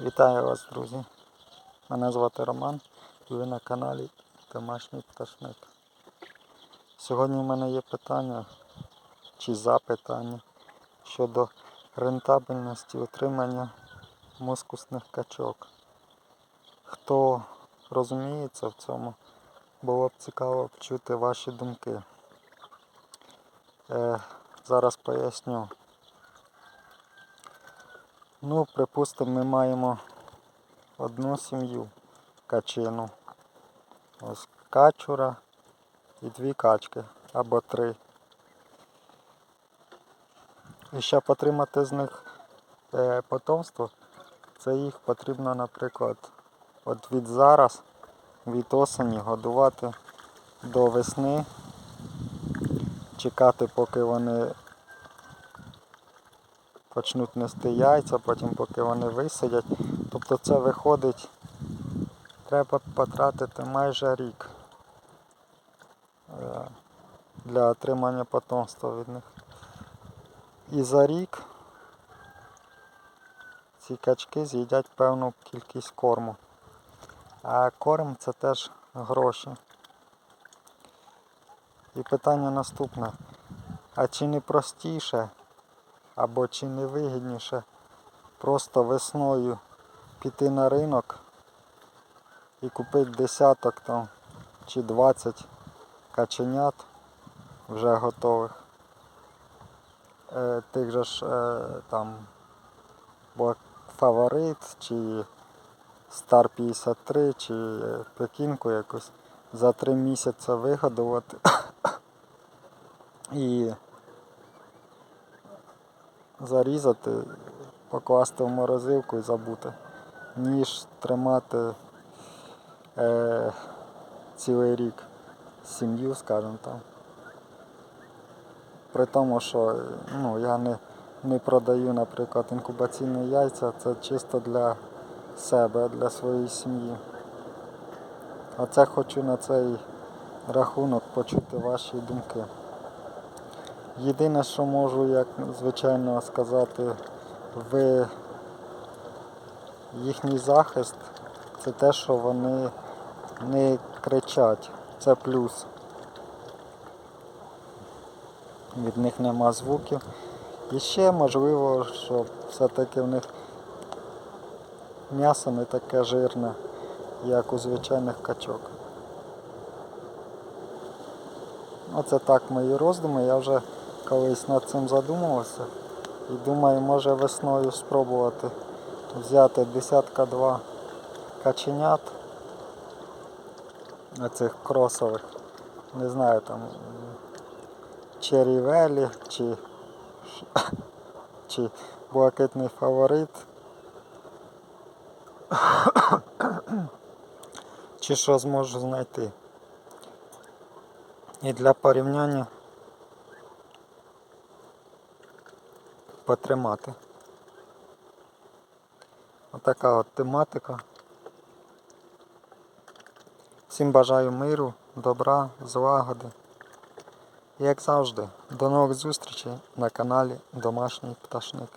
Вітаю вас, друзі. Мене звати Роман і ви на каналі Домашній Пташник. Сьогодні в мене є питання чи запитання щодо рентабельності утримання мускусних качок. Хто розуміється в цьому, було б цікаво почути ваші думки. Е, зараз поясню. Ну, припустимо, ми маємо одну сім'ю качину. Ось качура і дві качки або три. І щоб отримати з них е, потомство, це їх потрібно, наприклад, от від зараз, від осені годувати до весни, чекати, поки вони почнуть нести яйця, потім поки вони висадять. Тобто це виходить, треба потратити майже рік е, для отримання потомства від них. І за рік ці качки з'їдять певну кількість корму. А корм це теж гроші. І питання наступне. А чи не простіше або чи не вигідніше просто весною піти на ринок і купити десяток там чи 20 каченят вже готових. Е, тих же ж е, там фаворит чи Стар 53 чи пекінку якусь за три місяці вигодувати і зарізати, покласти в морозилку і забути, ніж тримати е, цілий рік сім'ю, скажімо там. При тому, що ну, я не, не продаю, наприклад, інкубаційні яйця, це чисто для себе, для своєї сім'ї. Оце хочу на цей рахунок почути ваші думки. Єдине, що можу, як звичайно сказати, в їхній захист, це те, що вони не кричать. Це плюс. Від них нема звуків. І ще можливо, що все-таки в них м'ясо не таке жирне, як у звичайних качок. Оце так мої роздуми. Я вже колись над цим задумувався. І думаю, може весною спробувати взяти десятка два каченят оцих кросових. Не знаю там черівелі чи, чи блакитний фаворит. Чи що зможу знайти. І для порівняння потримати. Отака от тематика. Всім бажаю миру, добра, злагоди. Як завжди, до нових зустрічей на каналі Домашній Пташник.